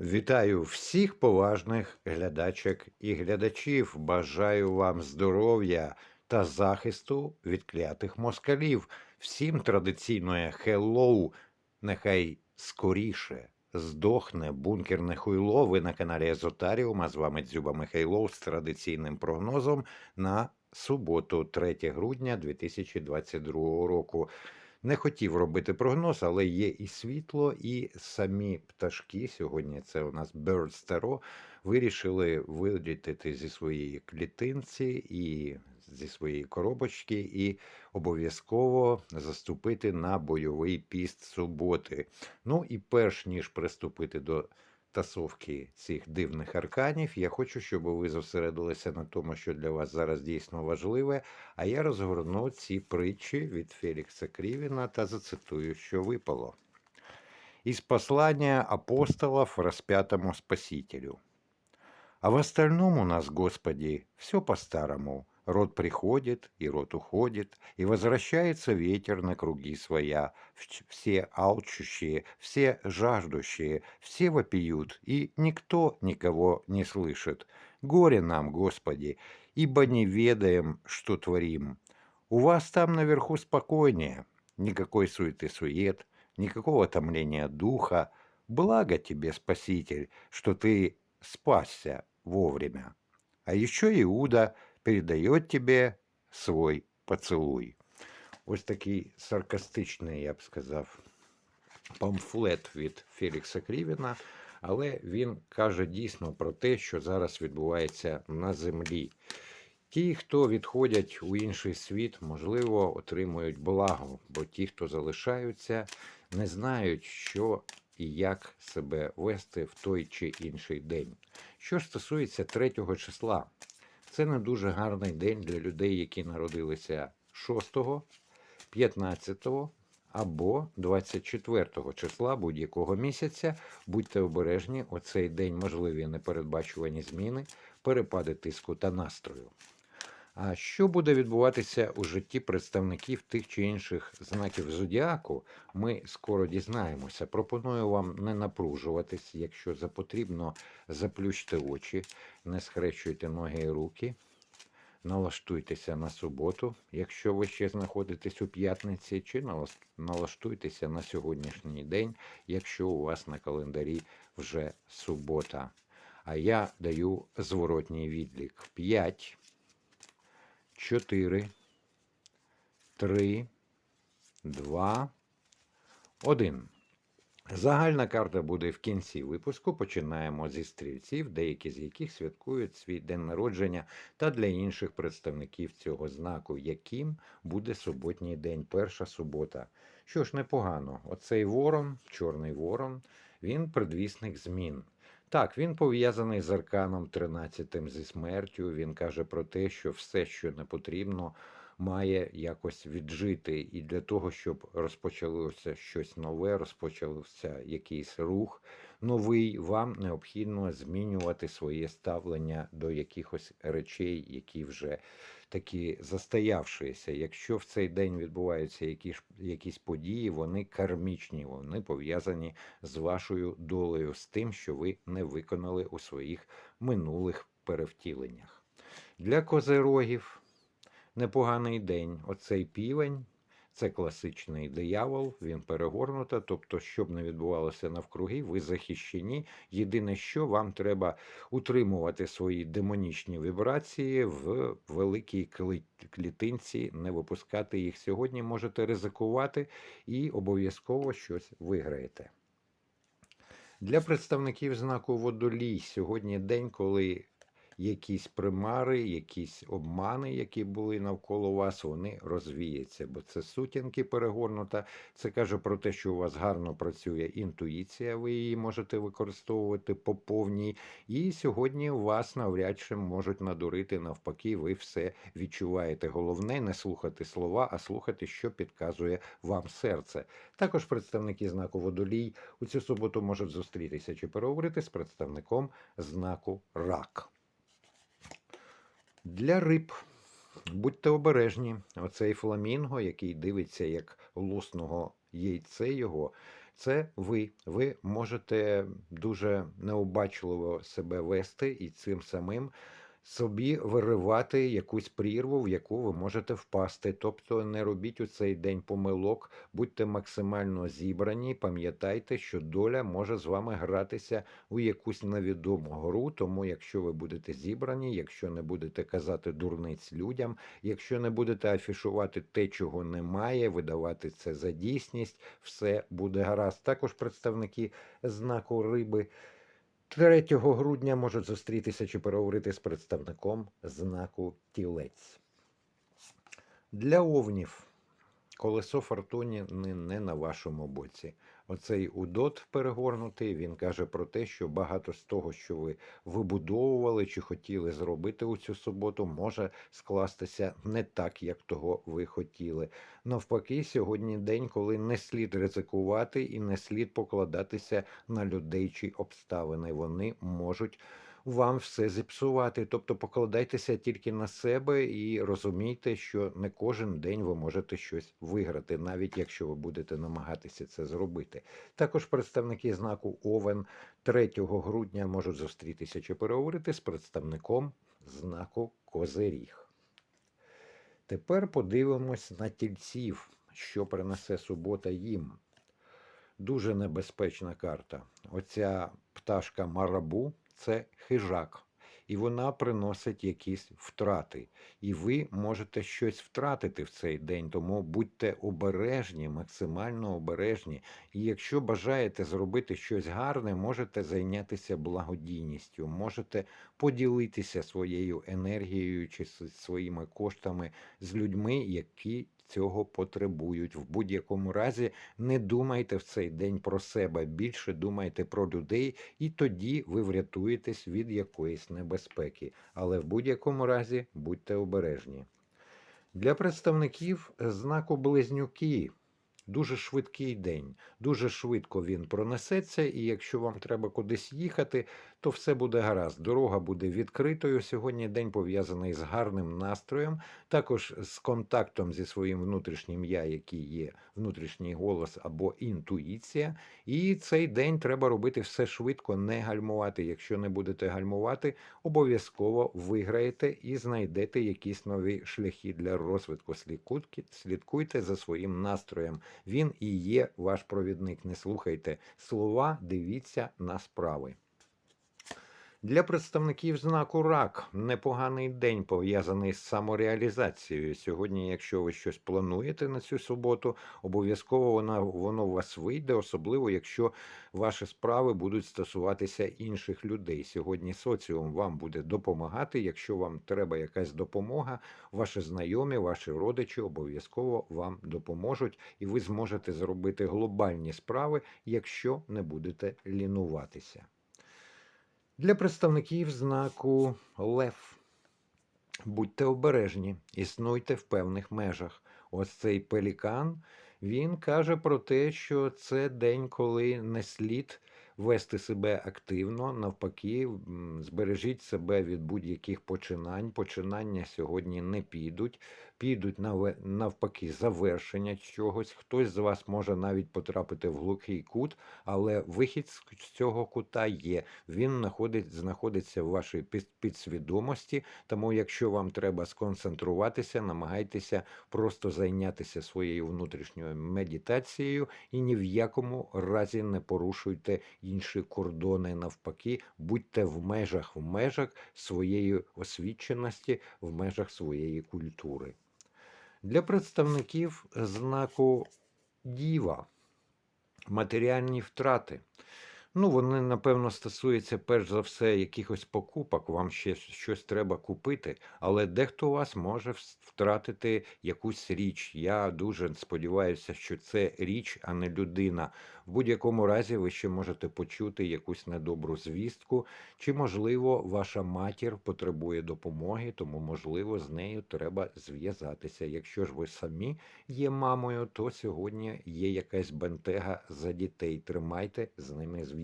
Вітаю всіх поважних глядачок і глядачів. Бажаю вам здоров'я та захисту від клятих москалів. Всім традиційне хеллоу, нехай скоріше здохне бункерне хуйло. Ви на каналі Езотаріум, а з вами Дзюба Михайлов з традиційним прогнозом на суботу, 3 грудня 2022 року. Не хотів робити прогноз, але є і світло, і самі пташки. Сьогодні це у нас Tarot, вирішили вилітити зі своєї клітинці і зі своєї коробочки, і обов'язково заступити на бойовий піст суботи. Ну і перш ніж приступити до тасовки цих дивних арканів, я хочу, щоб ви зосередилися на тому, що для вас зараз дійсно важливе. А я розгорну ці притчі від Фелікса Крівіна та зацитую, що випало. Из послания апостолов распятому Спасителю. А в остальном у нас, Господи, все по-старому. Род приходит, и род уходит, и возвращается ветер на круги своя. Все алчущие, все жаждущие, все вопиют, и никто никого не слышит. Горе нам, Господи, ибо не ведаем, что творим. У вас там наверху спокойнее, никакой суеты-сует, никакого томления духа. Благо тебе, Спаситель, что ты спасся вовремя. А еще Иуда передает тебе свой поцелуй. Ось такий саркастичний, я б сказав, памфлет від Фелікса Крівіна, але він каже дійсно про те, що зараз відбувається на землі. Ті, хто відходять у інший світ, можливо, отримують благо, бо ті, хто залишаються, не знають, що і як себе вести в той чи інший день. Що стосується 3 числа, це не дуже гарний день для людей, які народилися 6, 15 або 24 числа будь-якого місяця. Будьте обережні, у цей день можливі непередбачувані зміни, перепади тиску та настрою. А що буде відбуватися у житті представників тих чи інших знаків зодіаку, ми скоро дізнаємося. Пропоную вам не напружуватись, якщо за потрібно, заплющте очі, не схрещуйте ноги і руки, налаштуйтеся на суботу, якщо ви ще знаходитесь у п'ятниці, чи налаштуйтеся на сьогоднішній день, якщо у вас на календарі вже субота. А я даю зворотній відлік 5. 4, 3, 2, 1. Загальна карта буде в кінці випуску. Починаємо зі стрільців, деякі з яких святкують свій день народження, та для інших представників цього знаку, яким буде суботній день, перша субота. Що ж, непогано. Оцей ворон, чорний ворон, він предвісник змін. Так, він пов'язаний з арканом 13 зі смертю. Він каже про те, що все, що не потрібно, має якось віджити. І для того, щоб розпочалося щось нове, розпочався якийсь рух новий, вам необхідно змінювати своє ставлення до якихось речей, які вже такі застоявшися. Якщо в цей день відбуваються якісь, якісь події, вони кармічні, вони пов'язані з вашою долею, з тим, що ви не виконали у своїх минулих перевтіленнях. Для козерогів непоганий день. Оцей півень. Це класичний диявол, він перегорнута, тобто, що б не відбувалося навкруги, ви захищені. Єдине, що вам треба утримувати свої демонічні вібрації в великій клітинці, не випускати їх сьогодні. Можете ризикувати і обов'язково щось виграєте. Для представників знаку водолій сьогодні день, коли якісь примари, якісь обмани, які були навколо вас, вони розвіються, бо це сутінки перегорнута. Це каже про те, що у вас гарно працює інтуїція, ви її можете використовувати по повній. І сьогодні вас навряд чи можуть надурити навпаки, ви все відчуваєте. Головне не слухати слова, а слухати, що підказує вам серце. Також представники знаку водолій у цю суботу можуть зустрітися чи переговорити з представником знаку рак. Для риб будьте обережні. Оцей фламінго, який дивиться як лусного яйце його, Це ви. Ви можете дуже необачливо себе вести і цим самим собі виривати якусь прірву, в яку ви можете впасти. Тобто не робіть у цей день помилок, будьте максимально зібрані. Пам'ятайте, що доля може з вами гратися у якусь невідому гру. Тому, якщо ви будете зібрані, якщо не будете казати дурниць людям, якщо не будете афішувати те, чого немає, видавати це за дійсність, все буде гаразд. Також представники знаку риби. 3 грудня можуть зустрітися чи переговорити з представником знаку тілець. Для овнів колесо фортуни не, не на вашому боці. Оцей удот перегорнутий, він каже про те, що багато з того, що ви вибудовували чи хотіли зробити у цю суботу, може скластися не так, як того ви хотіли. Навпаки, сьогодні день, коли не слід ризикувати і не слід покладатися на людей чи обставини. Вони можуть вам все зіпсувати. Тобто покладайтеся тільки на себе і розумійте, що не кожен день ви можете щось виграти, навіть якщо ви будете намагатися це зробити. Також представники знаку Овен 3 грудня можуть зустрітися чи переговорити з представником знаку Козиріг. Тепер подивимось на тільців, що принесе субота їм. Дуже небезпечна карта. Оця пташка Марабу це хижак, і вона приносить якісь втрати. І ви можете щось втратити в цей день, тому будьте обережні, максимально обережні. І якщо бажаєте зробити щось гарне, можете зайнятися благодійністю, можете поділитися своєю енергією чи своїми коштами з людьми, які цього потребують. В будь-якому разі не думайте в цей день про себе, більше думайте про людей, і тоді ви врятуєтесь від якоїсь небезпеки. Але в будь-якому разі будьте обережні. Для представників знаку близнюки. Дуже швидкий день, дуже швидко він пронесеться, і якщо вам треба кудись їхати, то все буде гаразд. Дорога буде відкритою. Сьогодні день пов'язаний з гарним настроєм, також з контактом зі своїм внутрішнім я, який є внутрішній голос або інтуїція. І цей день треба робити все швидко, не гальмувати. Якщо не будете гальмувати, обов'язково виграєте і знайдете якісь нові шляхи для розвитку. Слідкуйте за своїм настроєм. Він і є ваш провідник. Не слухайте слова, дивіться на справи. Для представників знаку рак непоганий день пов'язаний з самореалізацією. Сьогодні, якщо ви щось плануєте на цю суботу, обов'язково вона воно у вас вийде, особливо якщо ваші справи будуть стосуватися інших людей. Сьогодні соціум вам буде допомагати. Якщо вам треба якась допомога, ваші знайомі, ваші родичі обов'язково вам допоможуть, і ви зможете зробити глобальні справи, якщо не будете лінуватися. Для представників знаку Лев. Будьте обережні, існуйте в певних межах. Ось цей пелікан він каже про те, що це день, коли не слід вести себе активно, навпаки, збережіть себе від будь-яких починань. Починання сьогодні не підуть, підуть навпаки завершення чогось. Хтось з вас може навіть потрапити в глухий кут, але вихід з цього кута є. Він знаходить, знаходиться в вашій підсвідомості. Тому, якщо вам треба сконцентруватися, намагайтеся просто зайнятися своєю внутрішньою медитацією і ні в якому разі не порушуйте інші кордони. Навпаки, будьте в межах в межах своєї освіченості, в межах своєї культури. Для представників знаку діва матеріальні втрати. Ну, вони, напевно, стосуються перш за все якихось покупок, вам ще щось треба купити, але дехто у вас може втратити якусь річ. Я дуже сподіваюся, що це річ, а не людина. В будь-якому разі ви ще можете почути якусь недобру звістку, чи, можливо, ваша матір потребує допомоги, тому, можливо, з нею треба зв'язатися. Якщо ж ви самі є мамою, то сьогодні є якась бентега за дітей. Тримайте з ними зв'язок.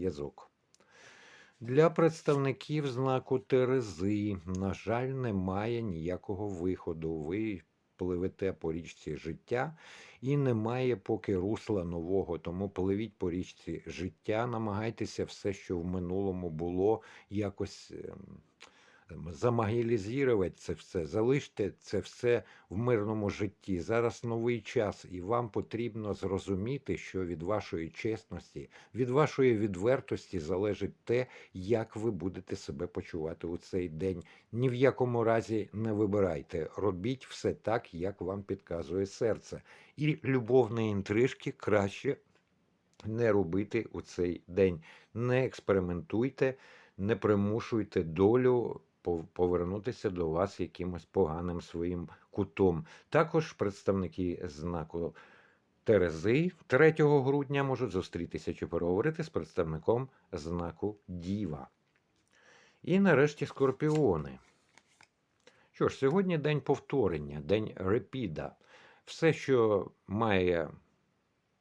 Для представників знаку Терези, на жаль, немає ніякого виходу. Ви пливете по річці життя, і немає поки русла нового. Тому пливіть по річці життя, намагайтеся все, що в минулому було, якось. Ем, замагілізувати це все, залиште це все в мирному житті. Зараз новий час, і вам потрібно зрозуміти, що від вашої чесності, від вашої відвертості залежить те, як ви будете себе почувати у цей день. Ні в якому разі не вибирайте. Робіть все так, як вам підказує серце. І любовні інтрижки краще не робити у цей день. Не експериментуйте, не примушуйте долю повернутися до вас якимось поганим своїм кутом. Також представники знаку Терези 3 грудня можуть зустрітися чи переговорити з представником знаку Діва. І нарешті скорпіони. Що ж, сьогодні день повторення, день репіда. Все, що має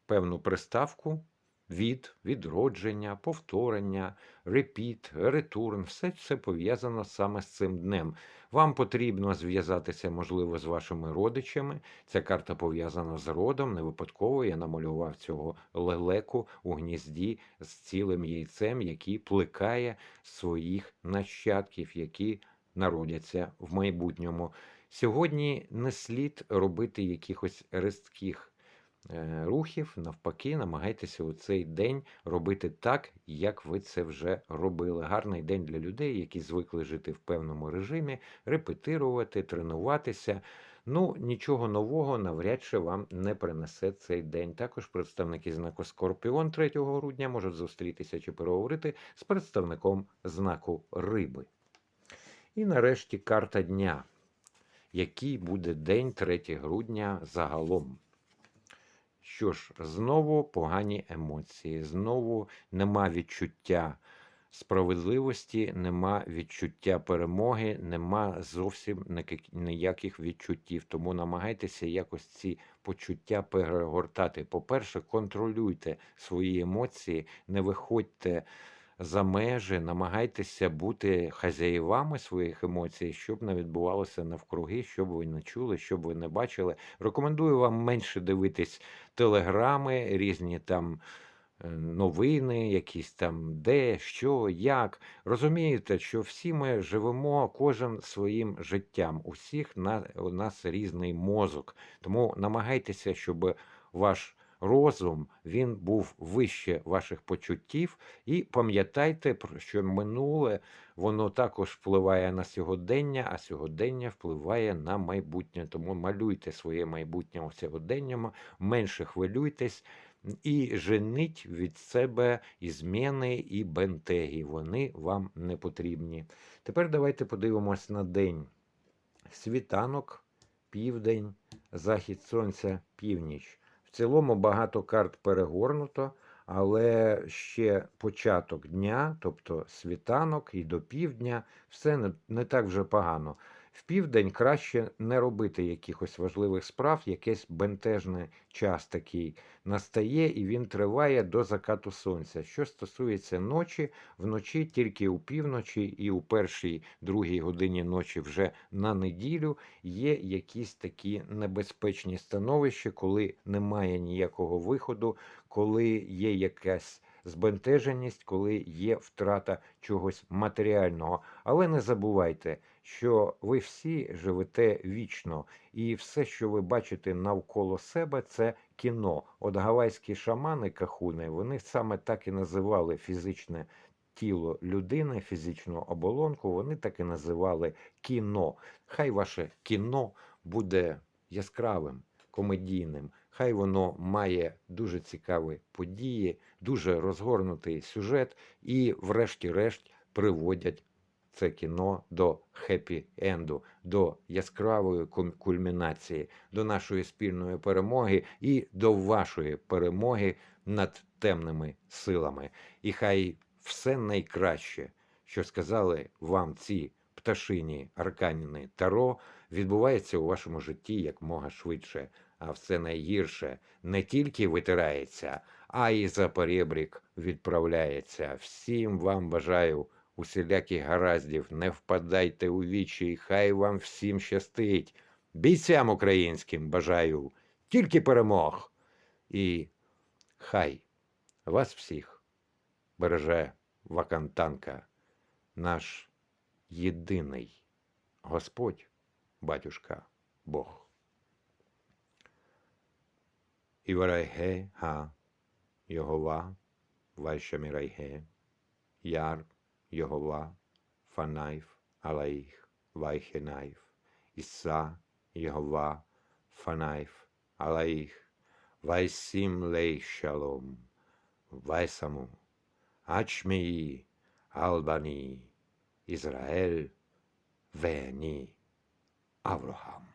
певну приставку, від, відродження, повторення, репіт, ретурн, все це пов'язано саме з цим днем. Вам потрібно зв'язатися, можливо, з вашими родичами. Ця карта пов'язана з родом. Не випадково я намалював цього лелеку у гнізді з цілим яйцем, який плекає своїх нащадків, які народяться в майбутньому. Сьогодні не слід робити якихось ристких е, рухів, навпаки, намагайтеся у цей день робити так, як ви це вже робили. Гарний день для людей, які звикли жити в певному режимі, репетирувати, тренуватися. Ну, нічого нового навряд чи вам не принесе цей день. Також представники знаку Скорпіон 3 грудня можуть зустрітися чи переговорити з представником знаку Риби. І нарешті карта дня. Який буде день 3 грудня загалом? Що ж, знову погані емоції, знову нема відчуття справедливості, нема відчуття перемоги, нема зовсім ніяких відчуттів. Тому намагайтеся якось ці почуття перегортати. По-перше, контролюйте свої емоції, не виходьте за межі, намагайтеся бути хазяївами своїх емоцій, щоб не відбувалося навкруги, щоб ви не чули, щоб ви не бачили. Рекомендую вам менше дивитись телеграми, різні там е, новини, якісь там де, що, як. Розумієте, що всі ми живемо кожен своїм життям. У всіх на, у нас різний мозок. Тому намагайтеся, щоб ваш розум він був вище ваших почуттів, і пам'ятайте, що минуле воно також впливає на сьогодення, а сьогодення впливає на майбутнє. Тому малюйте своє майбутнє у сьогоденньому, менше хвилюйтесь. І женіть від себе і зміни, і бентеги. Вони вам не потрібні. Тепер давайте подивимось на день. Світанок, південь, захід сонця, північ. Цілому багато карт перегорнуто, але ще початок дня, тобто світанок і до півдня, все не, не так вже погано. В південь краще не робити якихось важливих справ, якийсь бентежний час такий настає, і він триває до закату сонця. Що стосується ночі, вночі тільки у півночі і у першій другій годині ночі вже на неділю є якісь такі небезпечні становища, коли немає ніякого виходу, коли є якась збентеженість, коли є втрата чогось матеріального. Але не забувайте, що ви всі живете вічно, і все, що ви бачите навколо себе, це кіно. От гавайські шамани кахуни, вони саме так і називали фізичне тіло людини, фізичну оболонку, вони так і називали кіно. Хай ваше кіно буде яскравим, комедійним. Хай воно має дуже цікаві події, дуже розгорнутий сюжет, і, врешті-решт, приводять це кіно до хеппі-енду, до яскравої кульмінації, до нашої спільної перемоги і до вашої перемоги над темними силами. І хай все найкраще, що сказали вам ці пташині арканіни Таро, відбувається у вашому житті як мога швидше. А все найгірше не тільки витирається, а й за перебрік відправляється. Всім вам бажаю усіляких гараздів, не впадайте у вічі, і хай вам всім щастить. бійцям українським бажаю тільки перемог. І хай вас всіх береже Вакантанка, наш єдиний Господь, батюшка Бог. Іварайге га Йогова, Вайшамірайге, Яр Йогова, Фанайф, Алаїх, Вайхенайф, Іса Йогова, Фанайф, Алаїх, Вайсім Лей Шалом, Вайсаму, Ачмії, Албані, Ізраїль, Вені, Аврогам.